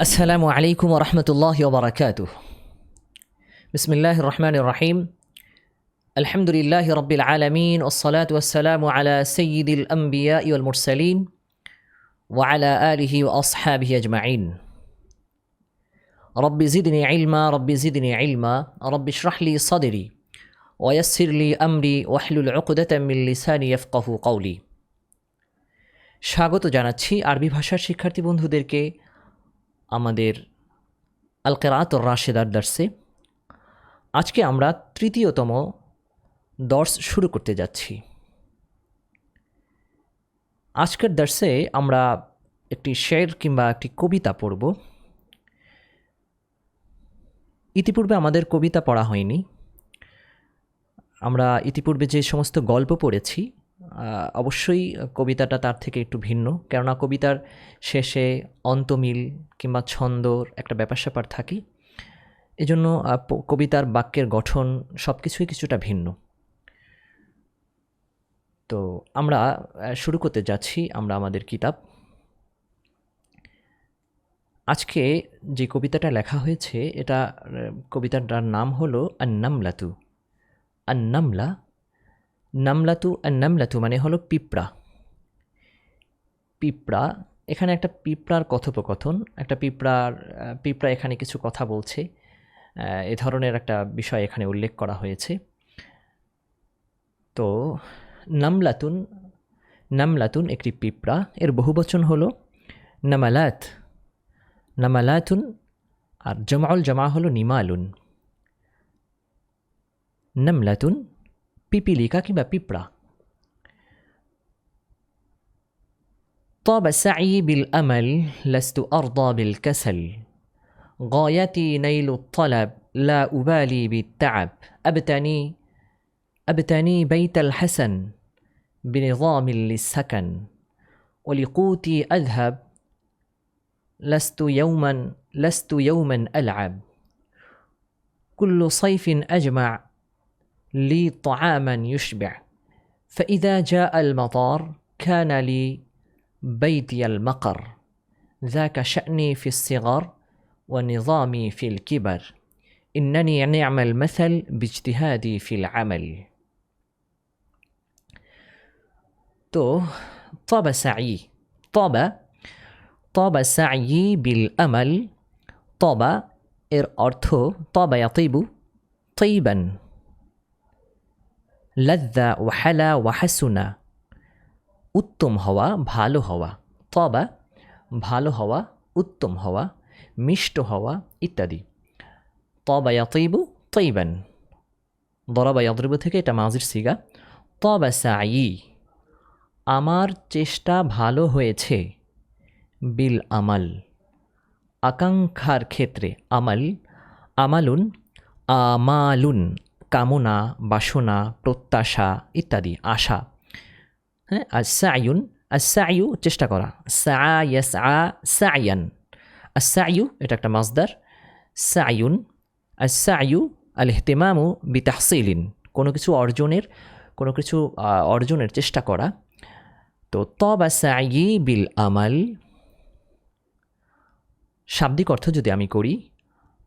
السلام عليكم ورحمة الله وبركاته. بسم الله الرحمن الرحيم. الحمد لله رب العالمين والصلاة والسلام على سيد الأنبياء والمرسلين وعلى آله وأصحابه أجمعين. رب زدني علما رب زدني علما رب اشرح لي صدري ويسر لي أمري واحلل عقدة من لساني يفقه قولي. স্বাগত জানাচ্ছি আরবি ভাষার শিক্ষার্থী বন্ধুদেরকে আমাদের কেরাত রাশেদার দার্সে আজকে আমরা তৃতীয়তম দর্শ শুরু করতে যাচ্ছি। আজকের দার্সে আমরা একটি শের কিংবা একটি কবিতা পড়ব। ইতিপূর্বে আমাদের কবিতা পড়া হয়নি। আমরা ইতিপূর্বে যে সমস্ত গল্প পড়েছি অবশ্যই কবিতাটা তার থেকে একটু ভিন্ন। কেননা কবিতার শেষে অন্তমিল কিংবা ছন্দর একটা ব্যাপার স্যাপার থাকে। এজন্য কবিতার বাক্যের গঠন সব কিছুই কিছুটা ভিন্ন। তো আমরা শুরু করতে যাচ্ছি আমরা আমাদের কিতাব। আজকে যে কবিতাটা লেখা হয়েছে, এটা কবিতাটার নাম হলো আন্নামলাতু। আন্নামলা নামলাতু আর নামলাতু মানে হলো পিঁপড়া। পিঁপড়া, এখানে একটা পিঁপড়ার কথোপকথন, একটা পিঁপড়ার পিঁপড়া এখানে কিছু কথা বলছে এ ধরনের একটা বিষয় এখানে উল্লেখ করা হয়েছে। তো, নামলাতুন নামলাতুন একটি পিঁপড়া, এর বহুবচন হলো নামালাত, নামালাতুন আর জমাউল জমা হলো নিমালুন। নামলাতুন পিপিলিকা কিংবা পিঁপড়া طاب سعي بالأمل لست أرضى بالكسل غايتي نيل الطلب لا أبالي بالتعب أبتني أبتني بيت الحسن بنظام للسكن ولقوتي أذهب لست يوما لست يوما ألعب كل صيف أجمع لي طعاما يشبع. فإذا جاء المطار كان لي بيتي المقر. ذاك شأني في الصغر ونظامي في الكبر. إنني نعم المثل باجتهادي في العمل. تو طاب سعي. طاب طاب سعي بالأمل. طاب إر أرتو. طاب يطيب طيبا. লজ্জা ওয়াহালা ওয়াহাসুনা উত্তম হওয়া, ভালো হওয়া। তবা, ভালো হওয়া, উত্তম হওয়া, মিষ্ট হওয়া ইত্যাদি। তবা ইয়াতইবু তৈবান। দরাবা ইয়াদরিবু থেকে এটা মাজির সিগা। তবা সাই আমার চেষ্টা ভালো হয়েছে বিল আমাল। আকাঙ্ক্ষার ক্ষেত্রে আমাল, আমালুন আমালুন। কামনা, বাসনা, প্রত্যাশা ইত্যাদি, আশা। হ্যাঁ আর সায়ুন, আর সায়ু চেষ্টা করা। সায়াস আ, সায়ান। আর সায়ু, এটা একটা মাসদার। সায়ুন, আর সায়ু, আল ইহতেমামু বিতাহসিলিন। কোনো কিছু অর্জনের, কোনো কিছু অর্জনের চেষ্টা করা। তো তবা সাই বিল আমাল। শাব্দিক অর্থ যদি আমি করি,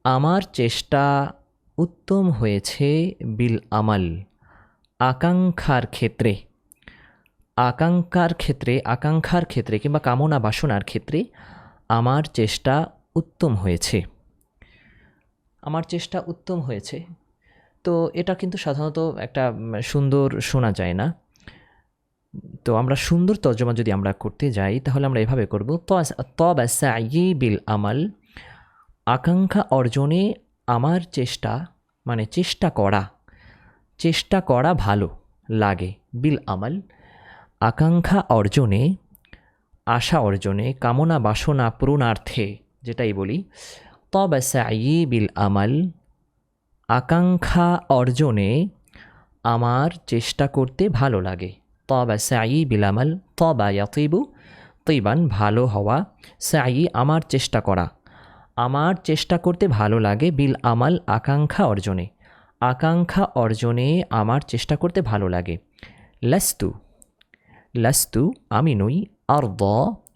আমার চেষ্টা উত্তম হয়েছে বিল আমাল। আকাঙ্ক্ষার ক্ষেত্রে আকাঙ্ক্ষার ক্ষেত্রে আকাঙ্ক্ষার ক্ষেত্রে কিংবা কামনা বাসনার ক্ষেত্রে আমার চেষ্টা উত্তম হয়েছে। আমার চেষ্টা উত্তম হয়েছে। তো এটা কিন্তু সাধারণত একটা সুন্দর শোনা যায় না। তো আমরা সুন্দর তর্জমা যদি আমরা করতে যাই, তাহলে আমরা এভাবে করব। তবা সাই বিল আমাল। আকাঙ্ক্ষা অর্জনে আমার চেষ্টা মানে চেষ্টা করা। চেষ্টা করা ভালো লাগে। বিল আমাল। আকাঙ্ক্ষা অর্জনে, আশা অর্জনে, কামনা বাসনা পূরণার্থে যেটাই বলি, তবে সাই বিল আমাল। আকাঙ্ক্ষা অর্জনে আমার চেষ্টা করতে ভালো লাগে। তবা সাই বিল আমাল। তবা ইয়াতিবু, তৈবান ভালো হওয়া। সাই আমার চেষ্টা করা। আমার চেষ্টা করতে ভালো লাগে বিল আমাল আকাঙ্ক্ষা অর্জনে। আকাঙ্ক্ষা অর্জনে আমার চেষ্টা করতে ভালো লাগে। লাস্তু লাস্তু আমি নই আর দ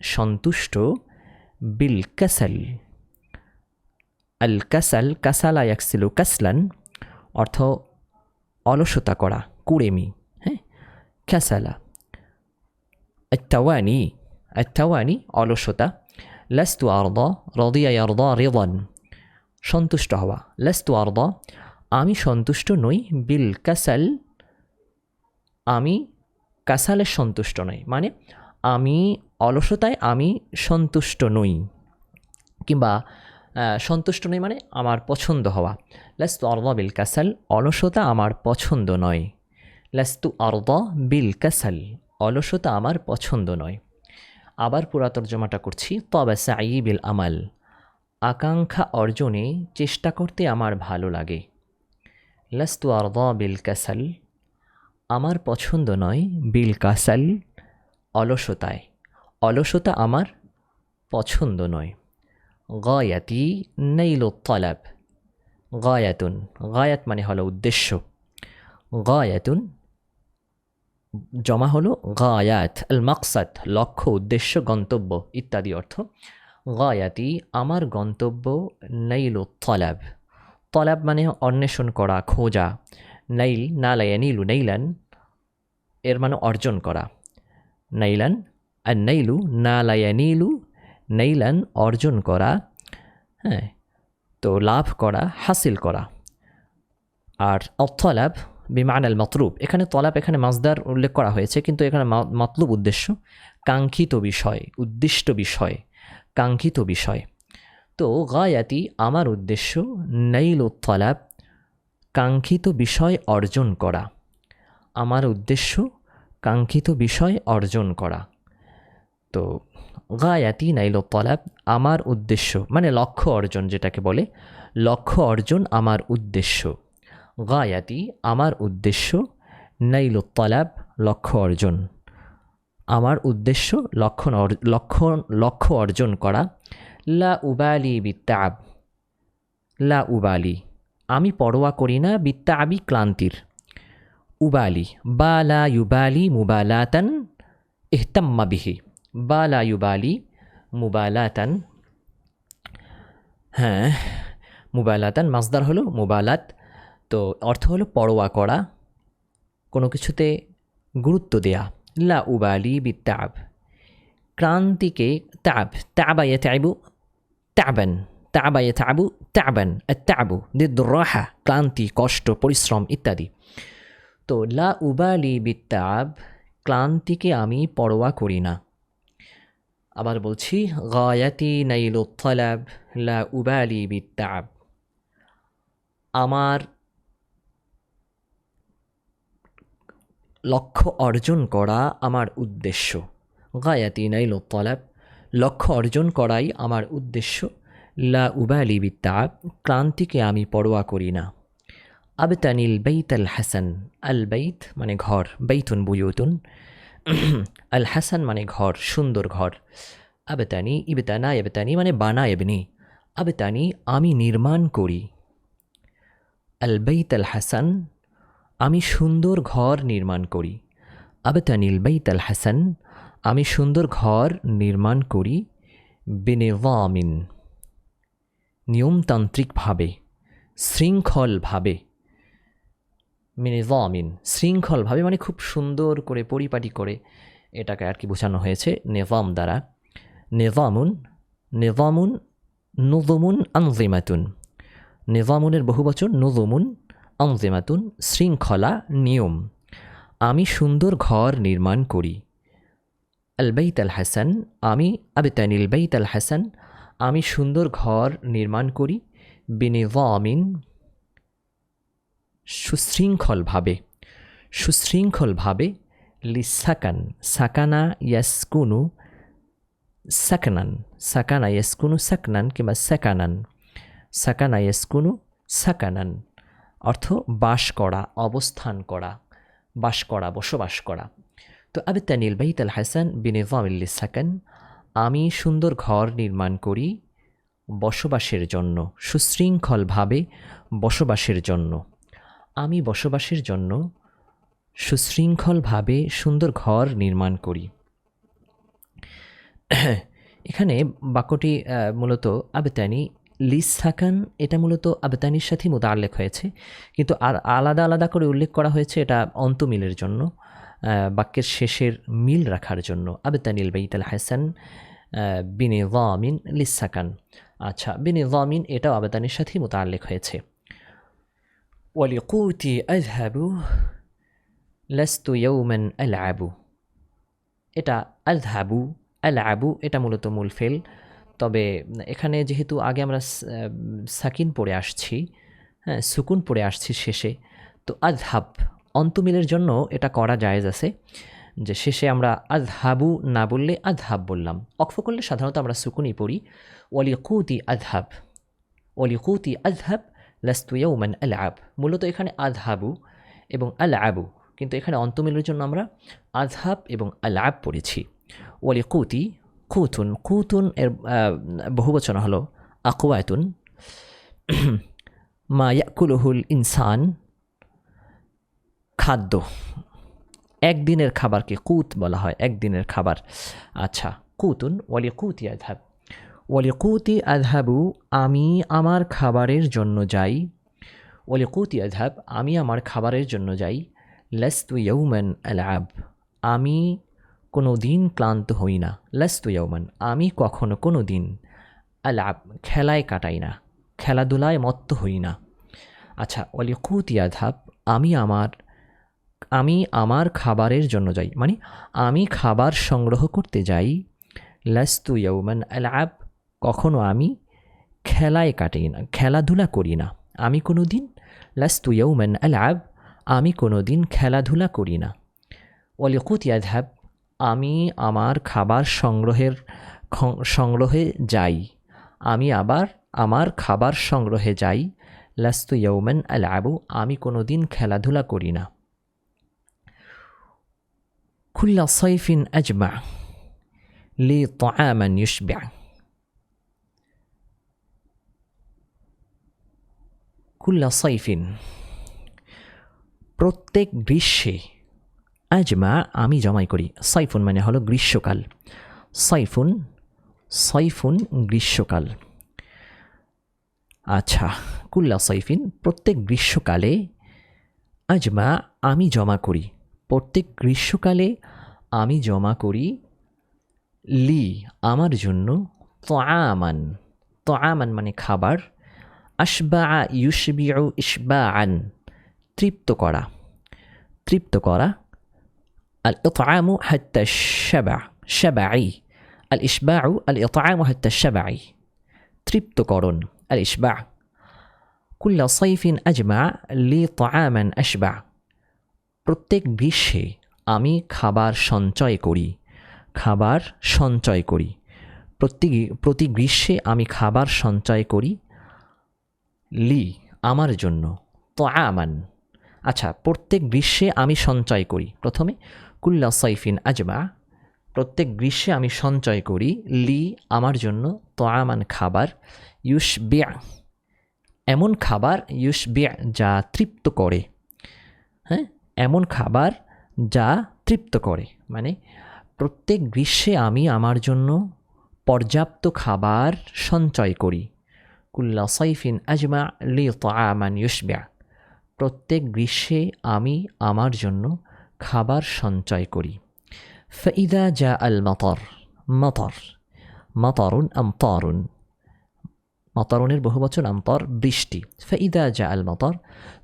সন্তুষ্ট বিল কাসাল। আল কাসাল, কাসালা একসিল কাসলান, অর্থ অলসতা করা, কুড়েমি হ্যাঁ? কাসালা। আত্তাওয়ানি আত্তাওয়ানি অলসতা। লাস্তু আরদা রদিয়া ইয়ারদা রেদন সন্তুষ্ট হওয়া লাস্তু আরদা আমি সন্তুষ্ট নই। বিল কাসাল, আমি কাসালের সন্তুষ্ট নই। মানে আমি অলসতায় আমি সন্তুষ্ট নই। কিংবা সন্তুষ্ট নই মানে আমার পছন্দ হওয়া। লাস্তু আরদা বিল কাসাল, অলসতা আমার পছন্দ নয়। লাস্তু আরদা বিল কাসাল, অলসতা আমার পছন্দ নয়। আবার পুরা তর্জমাটা করছি। তবে সাই বিল আমাল, আকাঙ্ক্ষা অর্জনে চেষ্টা করতে আমার ভালো লাগে। লাস্তু আরদা বিল কাসাল, আমার পছন্দ নয় বিল কাসাল, অলসতায়। অলসতা আমার পছন্দ নয়। গয়াতি নেইল তলাব, গয়াতুন, গয়াত মানে হলো উদ্দেশ্য। গয়াতুন জমা হলো গায়াত আল মাকসাদ লক্ষ্য, উদ্দেশ্য, গন্তব্য ইত্যাদি অর্থ। গায়াতি, আমার গন্তব্য, নাইল তলাব। তলাব মানে অন্বেষণ করা, খোঁজা। নাইল নালায়া নীলু নাইলান, এর মানে অর্জন করা। নাইলান আর নাইলু নালায়া নীলু নাইলান, অর্জন করা। হ্যাঁ তো লাভ করা, হাসিল করা। আর অথলাভ বিমান আল মতলুব। এখানে তলাপ, এখানে মাজদার উল্লেখ করা হয়েছে, কিন্তু এখানে মতলুব উদ্দেশ্য কাঙ্ক্ষিত বিষয়, উদ্দিষ্ট বিষয়, কাঙ্ক্ষিত বিষয়। তো গায়াতি, আমার উদ্দেশ্য নাইল তলাব কাঙ্ক্ষিত বিষয় অর্জন করা। আমার উদ্দেশ্য কাঙ্ক্ষিত বিষয় অর্জন করা। তো গায়াতি, নাইল তলাব আমার উদ্দেশ্য মানে লক্ষ্য অর্জন যেটাকে বলে, লক্ষ্য অর্জন আমার উদ্দেশ্য। গায়াতি আমার উদ্দেশ্য নাইল তলাব লক্ষ্য অর্জন। আমার উদ্দেশ্য লক্ষণ লক্ষ্য লক্ষ্য অর্জন করা। লা উবালি বিত্তাব। লা উবালি। আমি পরোয়া করি না বিত্তাবি ক্লান্তির। উবালি। বা লা ইউবালি মুবালাতান ইহতাম্মা বিহি। বা লা ইউবালি মুবালাতান। হ্যাঁ মুবালাতান মাসদার হলো মুবালাত। তো অর্থ হলো পরোয়া করা, কোনো কিছুতে গুরুত্ব দেয়া। লা উবালি বিত্তাব। ক্রান্তিকে তাব, তাবা ইয়াতাবু তাবান, তাবা ইয়াতাবু তাবান তাবু দিদ রাহা ক্লান্তি, কষ্ট, পরিশ্রম ইত্যাদি। তো লা উবালি বিত্তাব, ক্লান্তিকে আমি পরোয়া করি না। আবার বলছি, গায়াতি নাইল তলাব, লা উবালি বিত্তাব। আমার লক্ষ্য অর্জন করা আমার উদ্দেশ্য। গায়াতি নাইল তলাব। লক্ষ্য অর্জন করাই আমার উদ্দেশ্য। লা উবালি বিত্তাব। ক্লান্তিকে আমি পরোয়া করি না। আবতানিল বেইত আল হাসান। আল বেইত মানে ঘর। বেইতুন বুয়ুতুন। আল হাসান মানে ঘর। সুন্দর ঘর। আবতানি ইবতানা এবতানি মানে বানা এবনি আবতানি আমি নির্মাণ করি। আল বেইত আল হাসান আমি সুন্দর ঘর নির্মাণ করি। আবতানিল বেইত আল হাসান, আমি সুন্দর ঘর নির্মাণ করি বেনেভামিন নিয়মতান্ত্রিকভাবে, শৃঙ্খলভাবে মিনিজামিন শৃঙ্খলভাবে মানে খুব সুন্দর করে পরিপাটি করে এটাকে আর কি বোঝানো হয়েছে নেভাম দ্বারা। নেভামুন নেভামুন নুজুমুন আনজিমাতুন। নেভামুনের বহু বছর নুজুমুন আনজিমাতুন শৃঙ্খলা নিয়ম। আমি সুন্দর ঘর নির্মাণ করি। আল বেইত আল হাসান, আমি আবেতানিল বেইত আল হাসান, আমি সুন্দর ঘর নির্মাণ করি বিনিজামিন সুশৃঙ্খলভাবে। সুশৃঙ্খলভাবে লিসাকান, সাকানা ইয়াসকুনু সাকনান, সাকানা ইয়াসকুনু সাকনান কিংবা সাকানান। সাকানা ইয়াসকুনু সাকানান। অর্থ বাস করা, অবস্থান করা, বাস করা, বসবাস করা। তো আবেতানিল বাইত আল হাসান বিনিজামিল্লি সাকান আমি সুন্দর ঘর নির্মাণ করি বসবাসের জন্য, সুশৃঙ্খলভাবে বসবাসের জন্য। আমি বসবাসের জন্য সুশৃঙ্খলভাবে সুন্দর ঘর নির্মাণ করি। এখানে বাক্যটি মূলত আবেতানি লিসাকান এটা মূলত আবেতানির সাথে মোতাল্লেক হয়েছে। কিন্তু আর আলাদা আলাদা করে উল্লেখ করা হয়েছে এটা অন্তমিলের জন্য বাক্যের শেষের মিল রাখার জন্য। আবেতানিল আল হাসান বিনে জামিন লিসাকান আচ্ছা বিনে জামিন এটাও আবেতানির সাথেই মোতাল্লেক হয়েছে। ওয়ালিকুতি আজহাবু লাস্তু ইয়ৌমান আল আবু এটা আলহাবু আল আবু এটা মূলত মূল ফেল। তবে এখানে যেহেতু আগে আমরা সাকিন পড়ে আসছি হ্যাঁ সুকুন পড়ে আসছি শেষে, তো আজহাব অন্তমিলের জন্য এটা করা জায়েজ আছে, যে শেষে আমরা আজহাবু না বললে আজহাব বললাম। অক্ফ করলে সাধারণত আমরা সুকুনই পড়ি। ওয়ালিকুতি আজহাব ওয়ালিকুতি আজহাব লাস্তু ইয়ৌমান আল আব মূলত এখানে আজহাবু এবং আল আবু কিন্তু এখানে অন্তমিলের জন্য আমরা আজহাব এবং আল আব পড়েছি। ওয়ালিকুতি কুতুন কুতুন এর বহুবচন হলো। আকওয়াতুন মা ইয়াকুলুহুল ইনসান, খাদ্য। একদিনের খাবারকে কুত বলা হয়, একদিনের খাবার। আচ্ছা কুতুন ওয়ালি কুতি আধাব ওয়ালি কুতি আধাবু আমি আমার খাবারের জন্য যাই। ওয়ালি কুতি আধাব আমি আমার খাবারের জন্য যাই। লেস্তু ইয়ৌমান আলাব আমি কোনো দিন ক্লান্ত হই না। লেস্তু ইয়ৌমান আমি কখনো কোনো দিন আলাব, খেলায় কাটাই না, খেলাধুলায় মত্ত হই না। আচ্ছা ওয়ালি কুতি আধাব আমি আমার আমি আমার খাবারের জন্য যাই মানে আমি খাবার সংগ্রহ করতে যাই। লাস্তু ইয়ৌমান আলাব, কখনো আমি খেলায় কাটি না, খেলাধুলা করি না, আমি কোনো দিন লাস্তু ইয়ৌমান আলাব, আমি কোনো দিন খেলাধুলা করি না। ওয়ালিকুত ইয়াধাব আমি আমার খাবার সংগ্রহের সংগ্রহে যাই। আমি আবার আমার খাবার সংগ্রহে যাই। লাস্তু ইয়ৌমেন আল আবু আমি কোনো দিন খেলাধুলা করি না। খুল্লা সৈফিন আজমা, লি তোয়ামান ইউসব্যা কুল্লা সৈফিন প্রত্যেক গ্রীষ্মে আজমা, আমি জমাই করি। সাইফুন মানে হলো গ্রীষ্মকাল। সাইফুন সাইফুন গ্রীষ্মকাল। আচ্ছা কুল্লা সাইফিন, প্রত্যেক গ্রীষ্মকালে আজমা, আমি জমা করি। প্রত্যেক গ্রীষ্মকালে আমি জমা করি লি, আমার জন্য তোয়ামান তোয়ামান মানে খাবার। আশবা ইউসবিউ ইসবা আন তৃপ্ত করা। তৃপ্ত করা শাবাই আল ইসবাউ আল ইতআমু হাত্তা শাবাই তৃপ্তকরণ আল ইসবা কুল্লা সাইফিন আজমা লি তোয়ামান আশবা প্রত্যেক গ্রীষ্মে আমি খাবার সঞ্চয় করি। খাবার সঞ্চয় করি। প্রতি প্রতি গ্রীষ্মে আমি খাবার সঞ্চয় করি লি আমার জন্য। তো আমান আচ্ছা প্রত্যেক গ্রীষ্মে আমি সঞ্চয় করি। প্রথমে কুল্লা সাইফিন আজমা, প্রত্যেক গ্রীষ্মে আমি সঞ্চয় করি, লি আমার জন্য তো আমান খাবার ইউস এমন খাবার ইউস যা তৃপ্ত করে। হ্যাঁ এমন খাবার যা তৃপ্ত করে। মানে প্রত্যেক গ্রীষ্মে আমি আমার জন্য পর্যাপ্ত খাবার সঞ্চয় করি। কুল্লা সাইফিন আজমা, লি তামান ইউসব্যা প্রত্যেক গ্রীষ্মে আমি আমার জন্য খাবার সঞ্চয় করি। ফইদা যা আল মতর মতর, মতরুন আমতরুন মতরণের বছর আমতর বৃষ্টি। ফইদা যা আল মতর,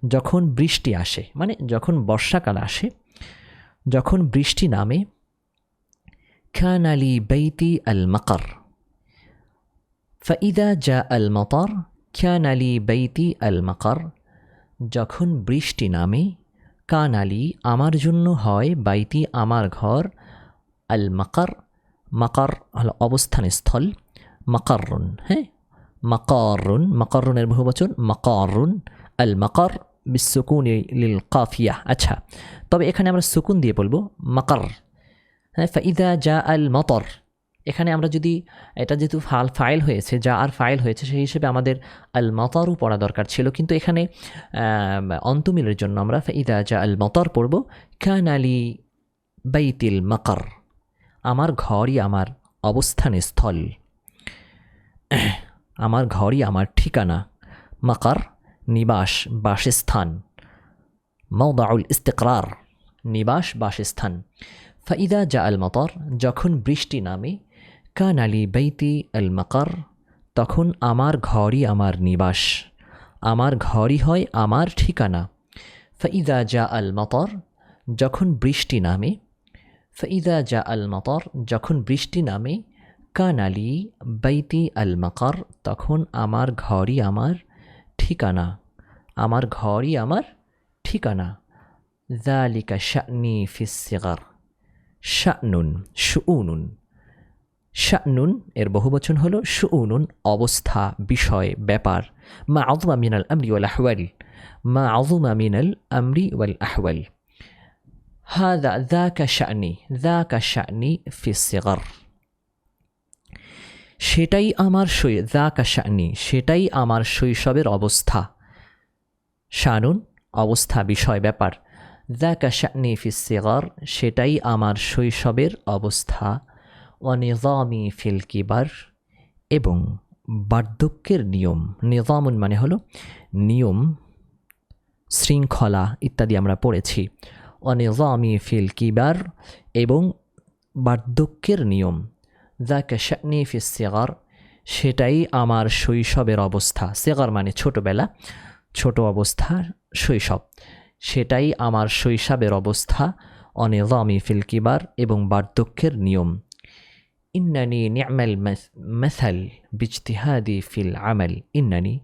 যখন বৃষ্টি আসে মানে যখন বর্ষাকাল আসে, যখন বৃষ্টি নামে খান আলি বেইতি আল মকর। ফইদা যা আল মতর খান আলি বেইতি আল মকর, যখন বৃষ্টি নামে কান আলী আমার জন্য হয় বাইতি আমার ঘর, আল মকর মকর হল অবস্থান স্থল, মকরুন হ্যাঁ? মকরুন, মকরুনের বহুবচন মকরুন, আল মকর বিসুকুন লিল কাফিয়া আচ্ছা। তবে এখানে আমরা সুকুন দিয়ে বলব মকর হ্যাঁ? ফাইদা যা আল মতর এখানে আমরা যদি এটা যেহেতু ফাল ফাইল হয়েছে, যা আর ফাইল হয়েছে সেই হিসেবে আমাদের আল মতারও পড়া দরকার ছিল। কিন্তু এখানে অন্তমিলের জন্য আমরা ফাইদা যা আল মতর পড়ব খান আলী বাইতিল মকর আমার ঘরই আমার অবস্থান স্থল আমার ঘরই আমার ঠিকানা মাকার নিবাস বাসস্থান মৌদাউল ইস্তেকরার নিবাস বাসস্থান ফাইদা জা আল মতর যখন বৃষ্টি নামে কান আলী বৈতি আল মকর, তখন আমার ঘরই আমার নিবাস। আমার ঘরই হয় আমার ঠিকানা। ফাইদা জা আল মতর, যখন বৃষ্টি নামে। ফাইদা জা আল মতর, যখন বৃষ্টি নামে। কান আলী বৈতি আল মকর, তখন আমার ঘরই আমার ঠিকানা। আমার ঘরই আমার ঠিকানা। জালিকা শানি ফিসিগার শানুন, শুউনুন। শানুন এর বহুবচন হলো শুউনুন অবস্থা বিষয় ব্যাপার মা আজমা মিনাল আমরি ওয়াল আহওয়াল মা আজমা মিনাল আমরি ওয়াল আহওয়াল هذا ذاك شأني ذاك شأني في الصغر সেটাই আমার শৈ জাকা শানি সেটাই আমার শৈশবের অবস্থা শানুন অবস্থা বিষয় ব্যাপার জাকা শানি ফিসিগর সেটাই আমার শৈশবের অবস্থা অনিজামি ফিল কিবার এবং বার্ধক্যের নিয়ম। নিজামুন মানে হলো নিয়ম, শৃঙ্খলা ইত্যাদি আমরা পড়েছি। অনিজামি ফিল কিবার এবং বার্ধক্যের নিয়ম। জাকা শানি ফিস সেগার, সেটাই আমার শৈশবের অবস্থা। সেগার মানে ছোটোবেলা, ছোট অবস্থা শৈশব। সেটাই আমার শৈশবের অবস্থা। অনিজামি ফিল কিবার এবং বার্ধক্যের নিয়ম। ইন্নানি নিয়ামাল মাসাল বিজতিহাদি ফিল আমাল ইন্নানি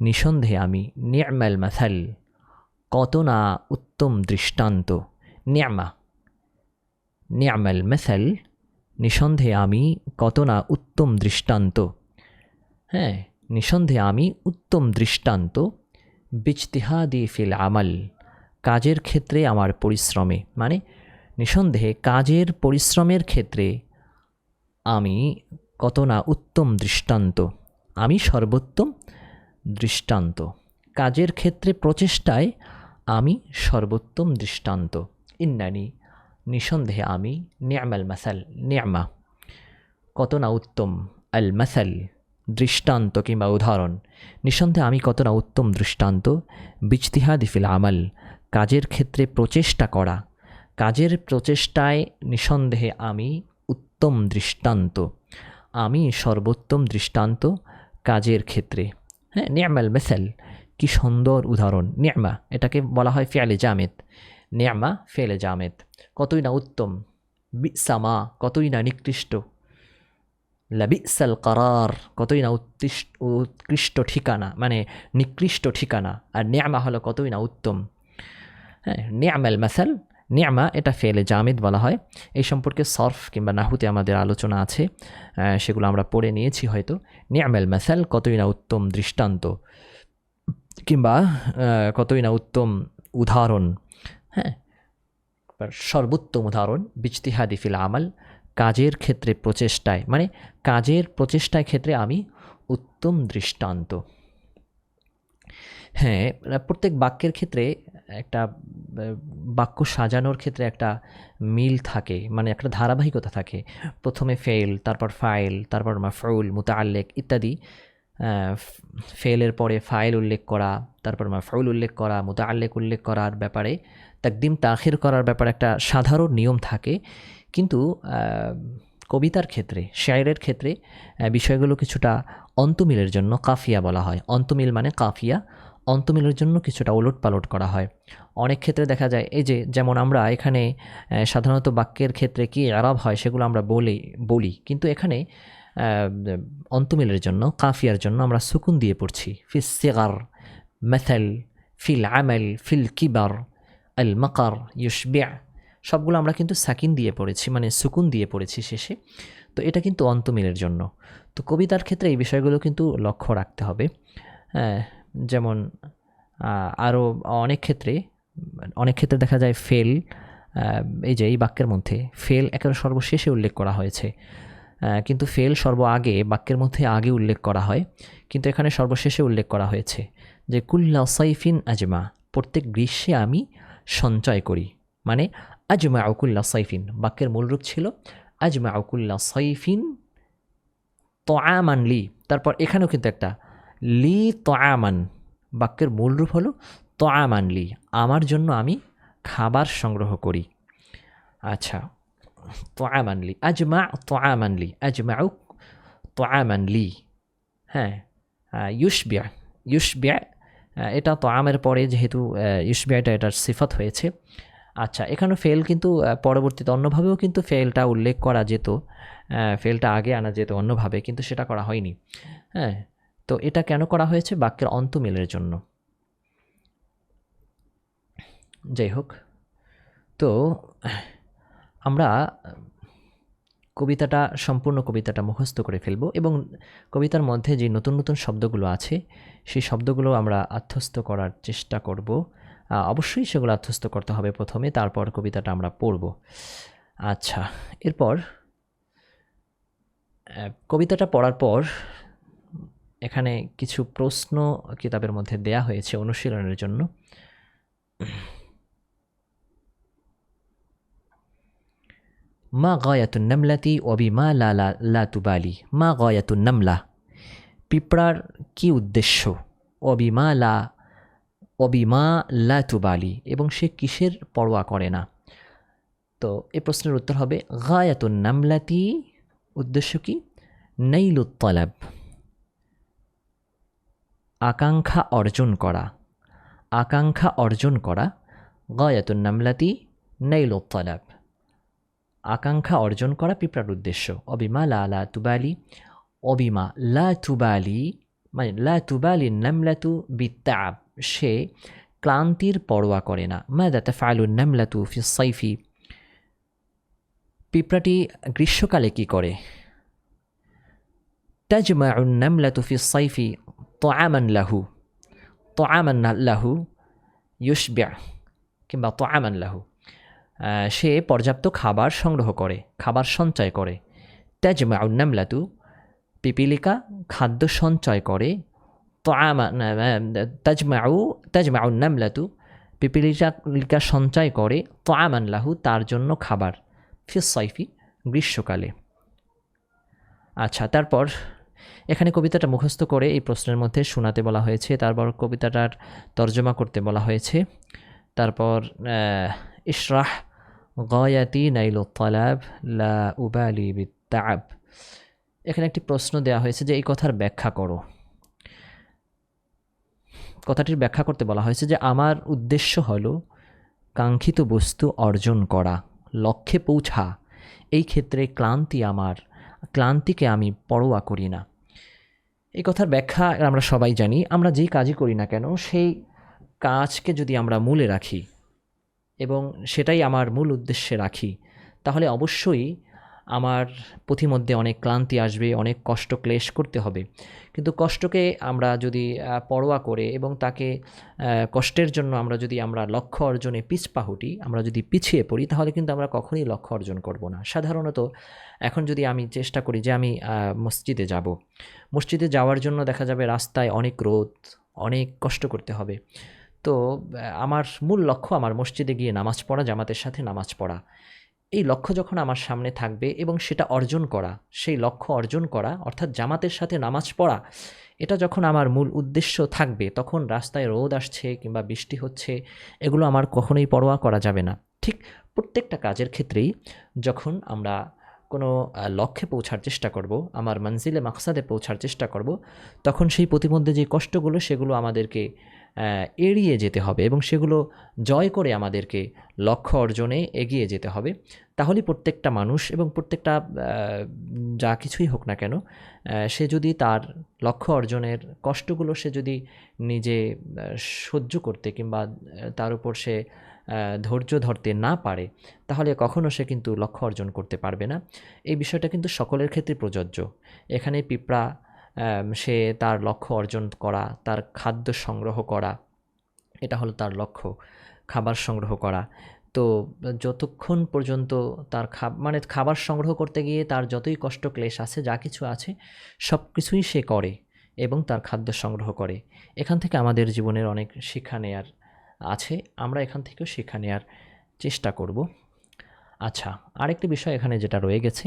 নিঃসন্দেহে আমি নিয়ামাল মাসাল কত না উত্তম দৃষ্টান্ত নিয়ামা নিয়ামাল মাসাল নিঃসন্দেহে আমি কত না উত্তম দৃষ্টান্ত হ্যাঁ নিঃসন্দেহে আমি উত্তম দৃষ্টান্ত বিজতিহাদি ফিল আমাল কাজের ক্ষেত্রে আমার পরিশ্রমে। মানে নিঃসন্দেহে কাজের পরিশ্রমের ক্ষেত্রে আমি কত না উত্তম দৃষ্টান্ত, আমি সর্বোত্তম দৃষ্টান্ত। কাজের ক্ষেত্রে প্রচেষ্টায় আমি সর্বোত্তম দৃষ্টান্ত। ইন্নানি, নিঃসন্দেহে আমি নিয়ামাল মাসাল, নিয়ামা। কত না উত্তম আল মাসাল, দৃষ্টান্ত কিংবা উদাহরণ। নিঃসন্দেহে আমি কত না উত্তম দৃষ্টান্ত, বিজতিহাদি ফিল আমাল, কাজের ক্ষেত্রে প্রচেষ্টা করা। কাজের প্রচেষ্টায় নিঃসন্দেহে আমি উত্তম দৃষ্টান্ত। আমি সর্বোত্তম দৃষ্টান্ত কাজের ক্ষেত্রে। হ্যাঁ নিয়ামাল মেসাল। কি সুন্দর উদাহরণ। নিয়ামা, এটাকে বলা হয় ফেয়ালে জামেদ। নিয়ামা ফেলে জামেদ। কতই না উত্তম। বিসামা কতই না নিকৃষ্ট। লাবিসাল কারার, কতই না উৎকৃষ্ট উৎকৃষ্ট ঠিকানা মানে নিকৃষ্ট ঠিকানা। আর নিয়ামা হলো কতই না উত্তম। হ্যাঁ নিয়ামাল মাসাল নিয়ামা, এটা ফেলে জামিদ বলা হয়। এই সম্পর্কে সরফ কিংবা নাহুতে আমাদের আলোচনা আছে। সেগুলো আমরা পড়ে নিয়েছি হয়তো। নিয়ামাল মাসাল, কতই না উত্তম দৃষ্টান্ত। কিংবা কতই না উত্তম উদাহরণ। হ্যাঁ সর্বোত্তম উদাহরণ, বিজতিহাদি ফিল আমাল, কাজের ক্ষেত্রে প্রচেষ্টায়। মানে কাজের প্রচেষ্টায় ক্ষেত্রে আমি উত্তম দৃষ্টান্ত। হ্যাঁ প্রত্যেক বাক্যের ক্ষেত্রে একটা বাক্য সাজানোর ক্ষেত্রে একটা মিল থাকে মানে একটা ধারাবাহিকতা থাকে। প্রথমে ফেল তারপর ফাইল তারপর মাফউল, মুতাআল্লেক ইত্যাদি। ফেলের পরে ফাইল উল্লেখ করা, তারপর মাফউল উল্লেখ করা, মুতাআল্লেক উল্লেখ করার ব্যাপারে তাকদিম তাখির করার ব্যাপারে একটা সাধারণ নিয়ম থাকে। কিন্তু কবিতার ক্ষেত্রে শায়ের ক্ষেত্রে বিষয়গুলো কিছুটা অন্তমিলের জন্য কাফিয়া বলা হয়। অন্তমিল মানে কাফিয়া, অন্তমিলের জন্য কিছুটা ওলট পালট করা হয়। অনেক ক্ষেত্রে দেখা যায়, এই যে যেমন আমরা এখানে সাধারণত বাক্যের ক্ষেত্রে কি আরব হয় সেগুলো আমরা বলি বলি। কিন্তু এখানে অন্তমিলের জন্য, কাফিয়ার জন্য আমরা সুকুন দিয়ে পড়ছি। ফিস সেগার মেথেল ফিল আমেল ফিল কিবার, আল মকার ইউসবিয়া সবগুলো আমরা কিন্তু সাকিন দিয়ে পড়েছি মানে সুকুন দিয়ে পড়েছি শেষে। তো এটা কিন্তু অন্তমিলের জন্য। তো কবিতার ক্ষেত্রে এই বিষয়গুলো কিন্তু লক্ষ্য রাখতে হবে। যেমন আরও অনেক ক্ষেত্রে অনেক ক্ষেত্রে দেখা যায় ফেল এই যে এই বাক্যের মধ্যে ফেল একেবারে সর্বশেষে উল্লেখ করা হয়েছে। কিন্তু ফেল সর্ব আগে, বাক্যের মধ্যে আগে উল্লেখ করা হয়, কিন্তু এখানে সর্বশেষে উল্লেখ করা হয়েছে যে, কুল্লা সাইফিন আজমা, প্রত্যেক গ্রীষ্মে আমি সঞ্চয় করি। মানে আজমা আকুল্লা সাইফিন। বাক্যের মূল রূপ ছিল আজমা আকুল্লা সাইফিন তো আমানলি তারপর এখানেও কিন্তু একটা, লি তয়ামান। বাক্যের মূল রূপ হলো তয়ামান লি, আমার জন্য আমি খাবার সংগ্রহ করি। আচ্ছা তয়ামান লি, আজমা তয়ামান লি, আজমাউ তয়ামান লি হ্যাঁ ইউসবিয়া ইউসবিয়া এটা তো আমের পরে যেহেতু ইউসবিয়াটা এটার সিফত হয়েছে। আচ্ছা এখানে ফেল কিন্তু পরবর্তীতে অন্যভাবেও কিন্তু ফেলটা উল্লেখ করা যেত ফেলটা আগে আনা যেত অন্যভাবে, কিন্তু সেটা করা হয়নি। হ্যাঁ তো এটা কেন করা হয়েছে? বাক্যের অন্তমিলের জন্য। যাই হোক, তো আমরা কবিতাটা, সম্পূর্ণ কবিতাটা মুখস্থ করে ফেলব এবং কবিতার মধ্যে যে নতুন নতুন শব্দগুলো আছে, সেই শব্দগুলো আমরা আত্মস্থ করার চেষ্টা করব। অবশ্যই সেগুলো আত্মস্থ করতে হবে প্রথমে, তারপর কবিতাটা আমরা পড়ব। আচ্ছা এরপর কবিতাটা পড়ার পর এখানে কিছু প্রশ্ন কিতাবের মধ্যে দেয়া হয়েছে অনুশীলনের জন্য। মা গয়াতুন নামলাতি অবিমা লা লা লা তুবালি মা গয়াতুন নামলা পিঁপড়ার কি উদ্দেশ্য অবিমা লা অবিমা লা তুবালি এবং সে কিসের পরোয়া করে না তো এ প্রশ্নের উত্তর হবে গায়াতুন নামলাতি উদ্দেশ্য কি নাইলুত তলাব আকাঙ্ক্ষা অর্জন করা আকাঙ্ক্ষা অর্জন করা গয়াতুন নামলাতি নাইলুত তলাব আকাঙ্ক্ষা অর্জন করা পিঁপড়ার উদ্দেশ্য। অবিমা লা লা তুবালি অবিমা লা তুবালি মানে লা তুবালি নামলাতু বিত্তাব সে ক্লান্তির পরোয়া করে না। মাদা তাফআলু নামলাতু ফি সাইফি পিঁপড়াটি গ্রীষ্মকালে কি করে? তাজমাউ নামলাতু ফি সাইফি তোয়ামান লাহু তোয়ামান লাহু ইউসবিয়া কিংবা তোয়ামান লাহু। আহ, সে পর্যাপ্ত খাবার সংগ্রহ করে, খাবার সঞ্চয় করে। তাজমাউ নামলাতু, পিপিলিকা, খাদ্য সঞ্চয় করে। তোয়ামা তাজমাউ তাজমাউ নামলাতু, পিপিলিকা সঞ্চয় করে। তোয়ামান লাহু, তার জন্য খাবার। ফিস সাইফি গ্রীষ্মকালে। আচ্ছা তারপর এখানে কবিতাটা মুখস্থ করে এই প্রশ্নের মধ্যে শোনাতে বলা হয়েছে, তারপর কবিতাটার তর্জমা করতে বলা হয়েছে। তারপর ইশরাহ গয়াতি নাইল তালাব, লা উবালি বিত্তাব এখানে একটি প্রশ্ন দেওয়া হয়েছে যে এই কথার ব্যাখ্যা করো। কথাটির ব্যাখ্যা করতে বলা হয়েছে যে আমার উদ্দেশ্য হলো কাঙ্ক্ষিত বস্তু অর্জন করা, লক্ষ্যে পৌঁছা। এই ক্ষেত্রে ক্লান্তি আমার, ক্লান্তিকে আমি পরোয়া করি না। এই কথার ব্যাখ্যা আমরা সবাই জানি, আমরা যেই কাজই করি না কেন, সেই কাজকে যদি আমরা মূলে রাখি এবং সেটাই আমার মূল উদ্দেশ্যে রাখি। তাহলে অবশ্যই আমার পথিমধ্যে অনেক ক্লান্তি আসবে, অনেক কষ্ট ক্লেশ করতে হবে। কিন্তু কষ্টকে আমরা যদি পরোয়া করে এবং তাকে কষ্টের জন্য আমরা যদি আমরা লক্ষ্য অর্জনে পিছপা হটি, আমরা যদি পিছিয়ে পড়ি, তাহলে কিন্তু আমরা কখনোই লক্ষ্য অর্জন করব না। সাধারণত এখন যদি আমি চেষ্টা করি যে আমি মসজিদে যাব। মসজিদে যাওয়ার জন্য দেখা যাবে রাস্তায় অনেক রোদ, অনেক কষ্ট করতে হবে। তো আমার মূল লক্ষ্য আমার মসজিদে গিয়ে নামাজ পড়া, জামাতের সাথে নামাজ পড়া। এই লক্ষ্য যখন আমার সামনে থাকবে এবং সেটা অর্জন করা, সেই লক্ষ্য অর্জন করা, অর্থাৎ জামাতের সাথে নামাজ পড়া, এটা যখন আমার মূল উদ্দেশ্য থাকবে, তখন রাস্তায় রোদ আসছে কিংবা বৃষ্টি হচ্ছে, এগুলো আমার কখনোই পরোয়া করা যাবে না। ঠিক প্রত্যেকটা কাজের ক্ষেত্রেই যখন আমরা কোনো লক্ষ্যে পৌঁছার চেষ্টা করব, আমার মঞ্জিলে মাকসাদে পৌঁছার চেষ্টা করব, তখন সেই প্রতিমধ্যে যে কষ্টগুলো, সেগুলো আমাদেরকে এড়িয়ে যেতে হবে এবং সেগুলো জয় করে আমাদেরকে লক্ষ্য অর্জনে এগিয়ে যেতে হবে। তাহলে প্রত্যেকটা মানুষ এবং প্রত্যেকটা যা কিছুই হোক না কেন সে যদি তার লক্ষ্য অর্জনের কষ্টগুলো সে যদি নিজে সহ্য করতে কিংবা তার উপর সে ধৈর্য ধরতে না পারে, তাহলে কখনও সে কিন্তু লক্ষ্য অর্জন করতে পারবে না। এই বিষয়টা কিন্তু সকলের ক্ষেত্রে প্রযোজ্য। এখানে পিঁপড়া সে তার লক্ষ্য অর্জন করা, তার খাদ্য সংগ্রহ করা, এটা হলো তার লক্ষ্য, খাবার সংগ্রহ করা। তো যতক্ষণ পর্যন্ত তার খাব মানে খাবার সংগ্রহ করতে গিয়ে তার যতই কষ্ট, ক্লেশ আছে, যা কিছু আছে সব কিছুই সে করে এবং তার খাদ্য সংগ্রহ করে। এখান থেকে আমাদের জীবনের অনেক শিক্ষা নেয়ার আছে, আমরা এখান থেকেও শিক্ষা নেয়ার চেষ্টা করব। আচ্ছা আরেকটি বিষয় এখানে যেটা রয়ে গেছে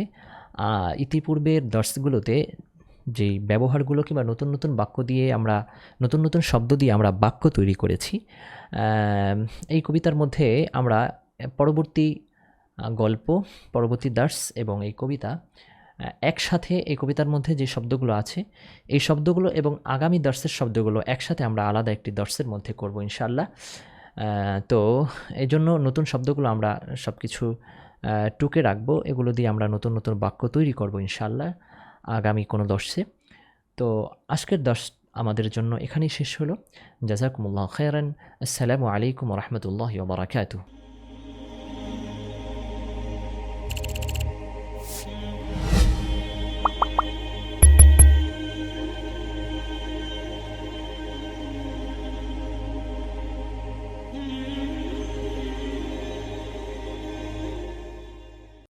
ইতিপূর্বের দর্শগুলোতে যেই ব্যবহারগুলো কিংবা নতুন নতুন বাক্য দিয়ে আমরা, নতুন নতুন শব্দ দিয়ে আমরা বাক্য তৈরি করেছি এই কবিতার মধ্যে আমরা পরবর্তী গল্প, পরবর্তী দার্স এবং এই কবিতা একসাথে এই কবিতার মধ্যে যে শব্দগুলো আছে, এই শব্দগুলো এবং আগামী দর্শের শব্দগুলো একসাথে আমরা আলাদা একটি দর্শের মধ্যে করব ইনশাল্লাহ তো এই জন্য নতুন শব্দগুলো আমরা সব কিছু টুকে রাখব, এগুলো দিয়ে আমরা নতুন নতুন বাক্য তৈরি করব ইনশাল্লাহ আগামী কোনো দর্শে তো আজকের দর্শ আমাদের জন্য এখানেই শেষ হলো। জাজাকুমুল্লাহ খেরান আসসালামু আলাইকুম রহমতুল্লাহ বারাকাতু